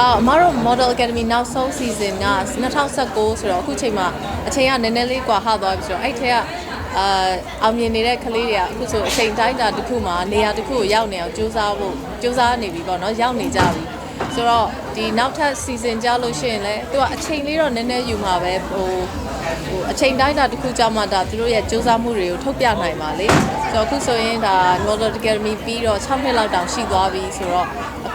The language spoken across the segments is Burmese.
အာအမတို့ Model Academy နောက်ဆုံး season က2019ဆိုတော့အခုချိန်မှာအချိန်ကနည်းနည်းလေးကွာဟသွားပြီဆိုတော့အဲ့ထက်ကအာအောင်မြင်နေတဲ့ကလေးတွေကအခုဆိုအချိန်တိုင်းတာတစ်ခုမှာနေရာတစ်ခုကိုရောက်နေအောင်ကြိုးစားဖို့ကြိုးစားနေပြီပေါ့နော်ရောက်နေကြပြီဆိုတော့ဒီနောက်ထပ် season ကြလို့ရှိရင်လည်းသူကအချိန်လေးတော့နည်းနည်းယူမှာပဲဟိုဟိုအချိန်တိုင်းတာတစ်ခုကြာမှဒါသူတို့ရဲ့စူးစမ်းမှုတွေကိုထုတ်ပြနိုင်ပါလေဆိုတော့အခုဆိုရင်ဒါ Model Academy ပြီးတော့6နှစ်လောက်တောင်ရှိသွားပြီဆိုတော့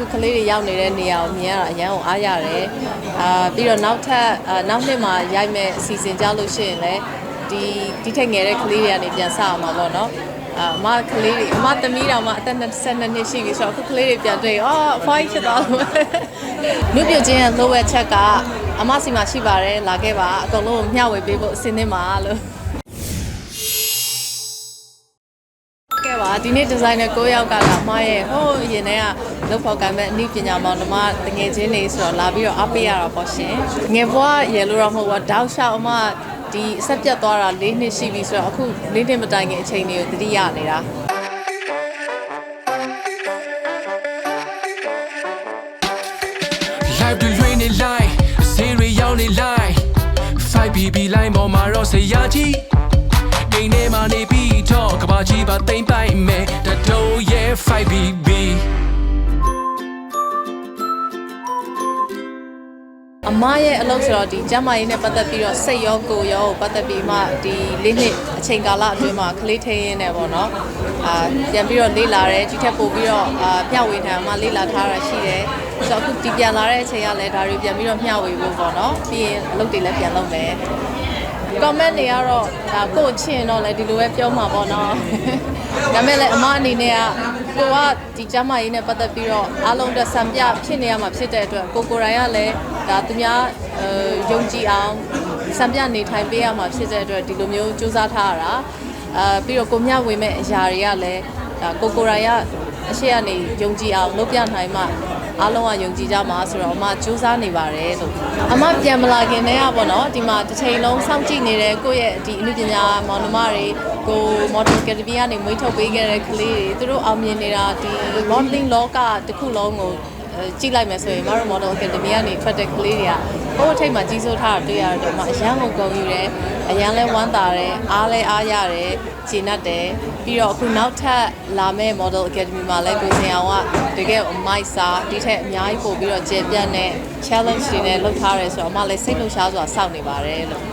အခုကလေးတွေရောက်နေတဲ့နေရာကိုမြင်ရတာအရန်ကိုအားရတယ်။အာပြီးတော့နောက်ထပ်အာနောက်နှစ်မှာရိုက်မဲ့အစီအစဉ်ကြလို့ရှိရင်လည်းဒီဒီထက်ငယ်တဲ့ကလေးတွေကနေပြန်စရမှာပေါ့နော်။အာအမကလေးတွေအမသမီးတော်မှအသက်22နှစ်ရှိပြီဆိုတော့အခုကလေးတွေပြန်တွေ့အော်အဖွားကြီးဖြစ်သွားလို့။လူပြချင်းရဲ့လိုဝက်ချက်ကအမစီမှာရှိပါတယ်လာခဲ့ပါအကုန်လုံးကိုမျှဝေပေးဖို့အစင်းသင်းပါလို့ ပါဒီနေ့ဒီဇိုင်နာ9ယောက်ကလာအမရဲ့ဟိုးရင်ထဲကလောက်ဖော်ကံမဲ့အနည်းပညာမောင်နှမတငယ်ချင်းတွေဆိုတော့လာပြီးတော့အားပေးရတာပေါ့ရှင်ငယ်ဘွားရေလို့တော့မဟုတ်ဘူးတောက်လျှောက်အမဒီအဆက်ပြတ်သွားတာ၄နှစ်ရှိပြီဆိုတော့အခု၄နှစ်မတိုင်ခင်အချိန်တွေကိုသတိရနေတာ live တွေလွှင့်နေလိုက်အစင်းတွေရောက်နေလိုက် 5BB လိုင်းပေါ်မှာတော့ဆရာကြီး အိမ်ထဲမှာနေပြီးတော့ကဘာကြီးပါတိမ့်ပိုက်မယ်တတိုးရဲ့ 5BB အမရဲ့အလုပ်ဆိုတော့ဒီကျမ်းမာရေးနဲ့ပတ်သက်ပြီးတော့စိတ်ရောကိုယ်ရောကိုပတ်သက်ပြီးမှဒီလေးနှစ်အချိန်ကာလအတွင်းမှာကလေးထိန်းရင်းနဲ့ပေါ့နော်အာပြန်ပြီးတော့လေ့လာတယ်ဒီထက်ပိုပြီးတော့အာမျှဝေထံမှာလေ့လာထားတာရှိတယ်ဆိုတော့အခုဒီပြန်လာတဲ့အချိန်ကလည်းဒါတွေပြန်ပြီးတော့မျှဝေဖို့ပေါ့နော်ပြီးရင်အလုပ်တွေလည်းပြန်လုပ်မယ် comment တွေကတော့ဒါကိုယ့်ချင်တော့လည်းဒီလိုပဲပြောမှာပေါ့နော်ဒါပေမဲ့လည်းအမအနေနဲ့ကကိုကဒီကျမ်းမာရေးနဲ့ပတ်သက်ပြီးတော့အားလုံးတက်ဆံပြဖြစ်နေရမှာဖြစ်တဲ့အတွက်ကိုကိုယ်တိုင်ကလည်းဒါသူများအဲယုံကြည်အောင်ဆံပြနေထိုင်ပေးရမှာဖြစ်တဲ့အတွက်ဒီလိုမျိုးစူးစမ်းထားရတာအာပြီးတော့ကိုမြဝင်မဲ့အရာတွေကလည်းဒါကိုကိုယ်တိုင်ကအရှိကနေယုံကြည်အောင်လုပ်ပြနိုင်မှ အားလုံးကယုံကြည်ကြမှာဆိုတော့အမစူးစမ်းနေပါတယ်လို့အမပြန်မလာခင်တည်းကပေါ့နော်ဒီမှာတစ်ချိန်လုံးစောင့်ကြည့်နေတဲ့ကိုယ့်ရဲ့ဒီအမှုပညာမောင်နှမတွေကို model academy ကနေမွေးထုတ်ပေးခဲ့တဲ့ကလေးတွေသူတို့အောင်မြင်နေတာဒီ modeling လောကတစ်ခုလုံးကိုအဲ ကြည့်လိုက်မယ်ဆိုရင်မတို့ model academy ကနေထွက်တဲ့ကလေးတွေကဟိုအထိတ်မှာကြီးစိုးထားတာတွေ့ရတော့မှအရန်ကိုဂုဏ်ယူတယ်အရန်လဲဝမ်းသာတယ်အားလဲအားရတယ်ခြေနှက်တယ်ပြီးတော့အခုနောက်ထပ်လာမဲ့ model academy မှာလဲကိုစင်အောင်ကတကယ်အမိုက်စာဒီထက်အများကြီးပို့ပြီးတော့ကျေပြတ်တဲ့ challenge တွေနဲ့လုပ်ထားရဲဆိုတော့အမလည်းစိတ်လှုပ်ရှားစွာစောင့်နေပါတယ်လို့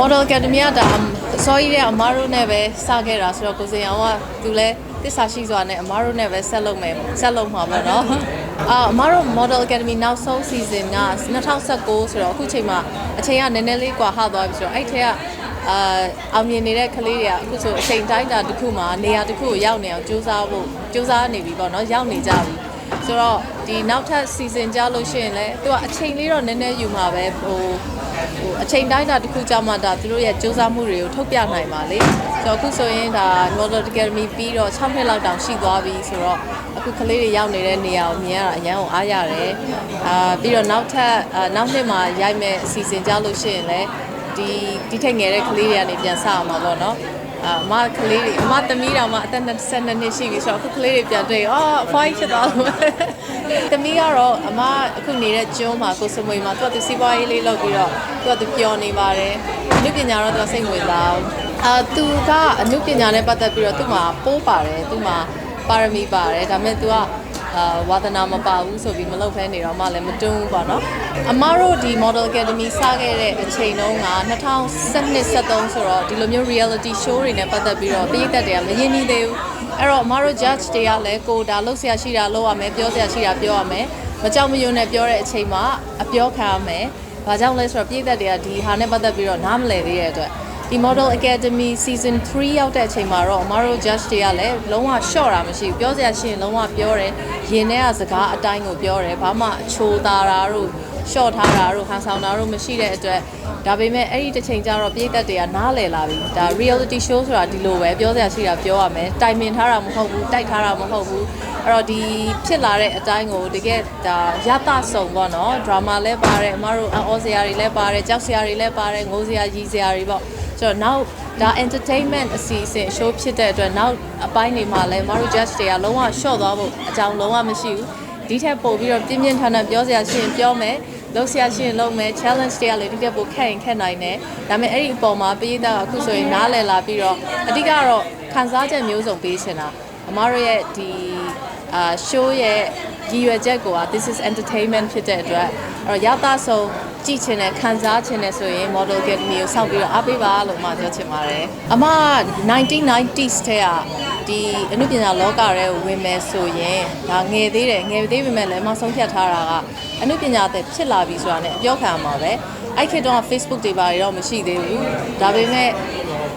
model academy ကဒါအစောကြီးတဲ့အမတို့နဲ့ပဲစခဲ့တာဆိုတော့ကိုစင်အောင်ကသူလဲ တစ္ဆာရှိစွာနဲ့အမတို့နဲ့ပဲဆက်လုပ်မယ်ဆက်လုပ်မှာပေါ့နော်အာအမတို့ Model Academy နောက်ဆုံး season က2019ဆိုတော့အခုချိန်မှာအချိန်ကနည်းနည်းလေးကွာဟသွားပြီဆိုတော့အဲ့ထက်ကအာအောင်မြင်နေတဲ့ကလေးတွေကအခုဆိုအချိန်တိုင်းတာတစ်ခုမှာနေရာတစ်ခုကိုရောက်နေအောင်ကြိုးစားဖို့ကြိုးစားနေပြီပေါ့နော်ရောက်နေကြပြီဆိုတော့ဒီနောက်ထပ် season ကြလို့ရှိရင်လည်းသူကအချိန်လေးတော့နည်းနည်းယူမှာပဲဟို ဟိုအချိန်တိုင်းတာတစ်ခုကြာမှဒါသူတို့ရဲ့စူးစမ်းမှုတွေကိုထုတ်ပြနိုင်ပါလေဆိုတော့အခုဆိုရင်ဒါ Model Academy ပြီးတော့6နှစ်လောက်တောင်ရှိသွားပြီဆိုတော့အခုကလေးတွေရောက်နေတဲ့နေရာကိုမြင်ရတာအရန်ကိုအားရတယ်အာပြီးတော့နောက်ထပ်အာနောက်နှစ်မှာရိုက်မဲ့အစီအစဉ်ကြလို့ရှိရင်လည်းဒီဒီထက်ငယ်တဲ့ကလေးတွေကနေပြန်စရမှာပေါ့နော် အာအမကလေးတွေအမသမီးတော်မှအသက်22နှစ်ရှိပြီဆိုတော့အခုကလေးတွေပြန်တွေ့အော်အဖွားကြီးဖြစ်သွားလို့သမီးကတော့အမအခုနေတဲ့ကျွန်းမှာကိုစမွေမှာသူကသူစီးပွားရေးလေးလုပ်ပြီးတော့သူကသူပျော်နေပါတယ်အနုပညာတော့သူကစိတ်ဝင်စားအောင်အာသူကအနုပညာနဲ့ပတ်သက်ပြီးတော့သူ့မှာပိုးပါတယ်သူ့မှာပါရမီပါတယ်ဒါပေမဲ့ तू က အာဝါသနာမပါဘူးဆိုပြီးမလုပ်ဖဲနေတော့မှလည်းမတွန်းဘူးပေါ့နော်အမတို့ဒီ Model Academy စခဲ့တဲ့အချိန်တုန်းက2012 13ဆိုတော့ဒီလိုမျိုး reality show တွေနဲ့ပတ်သက်ပြီးတော့ပြည်သက်တွေကမရင်းနှီးသေးဘူးအဲ့တော့အမတို့ judge တွေကလည်းကိုဒါလှုပ်ရှားရှိတာလှုပ်ရမယ်ပြောစရာရှိတာပြောရမယ်မကြောက်မရွံ့နဲ့ပြောတဲ့အချိန်မှာအပြောခံရမယ်ဘာကြောင့်လဲဆိုတော့ပြည်သက်တွေကဒီဟာနဲ့ပတ်သက်ပြီးတော့နားမလည်သေးတဲ့အတွက် ဒီ Model Academy Season 3ရောက်တဲ့အချိန်မှာတော့အမတို့ judge တွေကလည်းလုံးဝ short တာမရှိဘူးပြောစရာရှိရင်လုံးဝပြောတယ်ရင်ထဲကစကားအတိုင်းကိုပြောတယ်ဘာမှချိုးသားတာတို့ short ထားတာတို့ဟန်ဆောင်တာတို့မရှိတဲ့အတွက်ဒါပေမဲ့အဲ့ဒီတစ်ချိန်ကျတော့ပြည်သက်တွေကနားလည်လာပြီဒါ reality show ဆိုတာဒီလိုပဲပြောစရာရှိတာပြောရမယ်တိုင်ပင်ထားတာမဟုတ်ဘူးတိုက်ထားတာမဟုတ်ဘူးအဲ့တော့ဒီဖြစ်လာတဲ့အတိုင်းကိုတကယ်ဒါရတဆုံပေါ့နော် drama လည်းပါတယ်အမတို့အော်စရာတွေလည်းပါတယ်ကြောက်စရာတွေလည်းပါတယ်ငိုစရာကြီးစရာတွေပေါ့ ဆိုတော့နောက်ဒါ entertainment အစီအစဉ် show ဖြစ်တဲ့အတွက်နောက်အပိုင်းတွေမှာလည်းမတို့ judge တွေကလုံးဝ short သွားဖို့အကြောင်းလုံးဝမရှိဘူးဒီထက်ပိုပြီးတော့ပြင်းပြင်းထန်ထန်ပြောစရာရှိရင်ပြောမယ်လုပ်စရာရှိရင်လုပ်မယ် challenge တွေကလည်းဒီထက်ပိုခက်ရင်ခက်နိုင်တယ်ဒါပေမဲ့အဲ့ဒီအပေါ်မှာပြည်သားကအခုဆိုရင်နားလည်လာပြီးတော့အဓိကတော့ခံစားချက်မျိုးစုံပေးချင်တာအမတို့ရဲ့ဒီအာ show ရဲ့ရည်ရွယ်ချက်ကိုက this is entertainment ဖြစ်တဲ့အတွက်အဲ့တော့ရသဆုံးကြည့်ချင်တယ်ခံစားချင်တယ်ဆိုရင် model academy ကိုစောင့်ပြီးတော့အားပေးပါလို့အမပြောချင်ပါတယ်အမ 1990s ထဲကဒီအနုပညာလောကရဲကိုဝင်မယ်ဆိုရင်ဒါငယ်သေးတယ်ငယ်သေးပေမဲ့လည်းအမဆုံးဖြတ်ထားတာကအနုပညာသက်ဖြစ်လာပြီဆိုတာနဲ့အပြောခံရမှာပဲ အဲ့ခေတ်တော့ Facebook တွေပါတော့မရှိသေးဘူးဒါပေမဲ့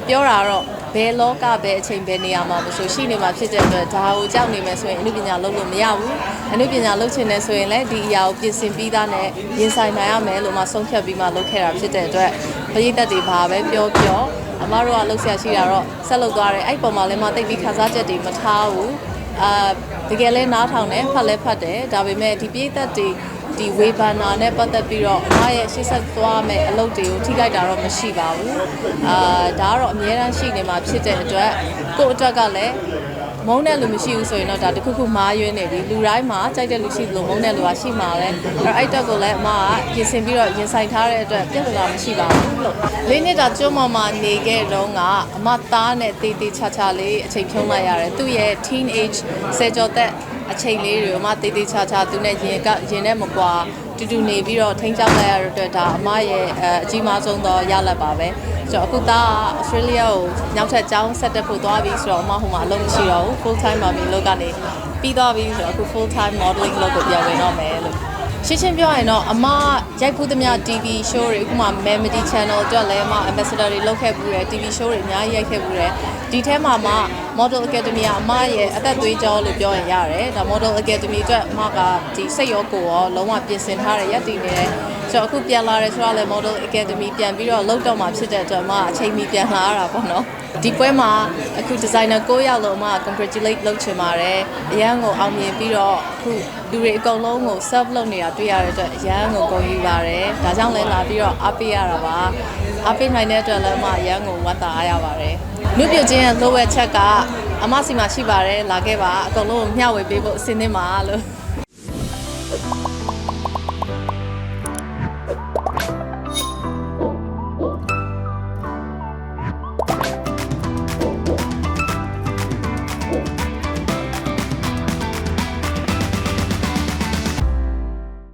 ပြောတာတော့ဘယ်လောကပဲအချိန်ပဲနေရာမှာမဆိုရှိနေမှာဖြစ်တဲ့အတွက်ဒါကိုကြောက်နေမယ်ဆိုရင်အနုပညာလုပ်လို့မရဘူးအနုပညာလုပ်ချင်တယ်ဆိုရင်လည်းဒီအရာကိုပြင်ဆင်ပြီးသားနဲ့ရင်ဆိုင်နိုင်ရမယ်လို့မှဆုံးဖြတ်ပြီးမှလုပ်ခဲ့တာဖြစ်တဲ့အတွက်ပရိသတ်တွေဘာပဲပြောပြောအမတို့ကလှုပ်ရှားရှိတာတော့ဆက်လုပ်သွားတယ်အဲ့ပုံမှာလည်းမသိပြီးခန်းစားချက်တွေမထားဘူးအာတကယ်လဲနားထောင်တယ်ဖတ်လဲဖတ်တယ်ဒါပေမဲ့ဒီပရိသတ်တွေ ဒီဝေဘာနာနဲ့ပတ်သက်ပြီးတော့အမရဲ့ရှေ့ဆက်သွားမယ်အလုပ်တွေကိုထိခိုက်တာတော့မရှိပါဘူးအာဒါကတော့အများတန်းရှိနေမှာဖြစ်တဲ့အတွက်ကိုယ့်အတွက်ကလည်းမုန်းတဲ့လူမရှိဘူးဆိုရင်တော့ဒါတခုခုမားရွေးနေပြီလူတိုင်းမှာကြိုက်တဲ့လူရှိသလိုမုန်းတဲ့လူကရှိမှာပဲအဲ့တော့အဲ့တက်ကိုလည်းအမကပြင်ဆင်ပြီးတော့ရင်ဆိုင်ထားတဲ့အတွက်ပြဿနာမရှိပါဘူးလို့လေးနှစ်တာကျွန်းပေါ်မှာနေခဲ့တော့ကအမသားနဲ့တေးသေးချာချာလေးအချိန်ဖြုံးလိုက်ရတယ်သူ့ရဲ့ teenage ဆယ်ကျော်သက် အချိန်လေးတွေကိုအမတေးသေးချာချာသူနဲ့ရင်ကရင်နဲ့မကွာတူတူနေပြီးတော့ထိန်းချောက်လိုက်ရတဲ့အတွက်ဒါအမရဲ့အအကြီးမားဆုံးသောရလဒ်ပါပဲကျွန်တော်အခုသားက Australia ကိုနောက်ထပ်ကျောင်းဆက်တက်ဖို့သွားပြီဆိုတော့အမဟိုမှာအလုပ်မရှိတော့ဘူး full time မှာမီလို့ကနေပြီးသွားပြီဆိုတော့အခု full time modeling လုပ်ကိုပြန်ဝင်တော့မယ်လို့ ရှင်းရှင်းပြောရရင်တော့အမရိုက်ဖူးသမျှ TV show တွေအခုမှ Melody Channel အတွက်လည်းအမ ambassador တွေလုပ်ခဲ့ပူးတယ် TV show တွေအများကြီးရိုက်ခဲ့ပူးတယ်ဒီထဲမှာမှ Model Academy ကအမရဲ့အသက်သွေးကြောလို့ပြောရင်ရတယ်ဒါ Model Academy အတွက်အမကဒီစိတ်ရောကိုယ်ရောလုံးဝပြင်ဆင်ထားတဲ့ရက်တည်နေတယ် ဆိုတော့အခုပြန်လာတယ်ဆိုတော့လည်း Model Academy ပြန်ပြီးတော့လုပ်တော့မှဖြစ်တဲ့အတွက်အမအချိန်မီပြန်လာရတာပေါ့နော်ဒီပွဲမှာအခု designer 9ယောက်လုံးအမ congratulate လုပ်ချင်ပါတယ်အရန်ကိုအောင်မြင်ပြီးတော့အခုလူတွေအကုန်လုံးကို serve လုပ်နေတာတွေ့ရတဲ့အတွက်အရန်ကိုဂုဏ်ယူပါတယ်ဒါကြောင့်လည်းလာပြီးတော့အားပေးရတာပါအားပေးနိုင်တဲ့အတွက်လည်းအမအရန်ကိုဝတ်တာအားရပါတယ်လူပြချင်းရဲ့လိုဝက်ချက်ကအမစီမှာရှိပါတယ်လာခဲ့ပါအကုန်လုံးကိုမျှဝေပေးဖို့အစင်းသင်းပါလို့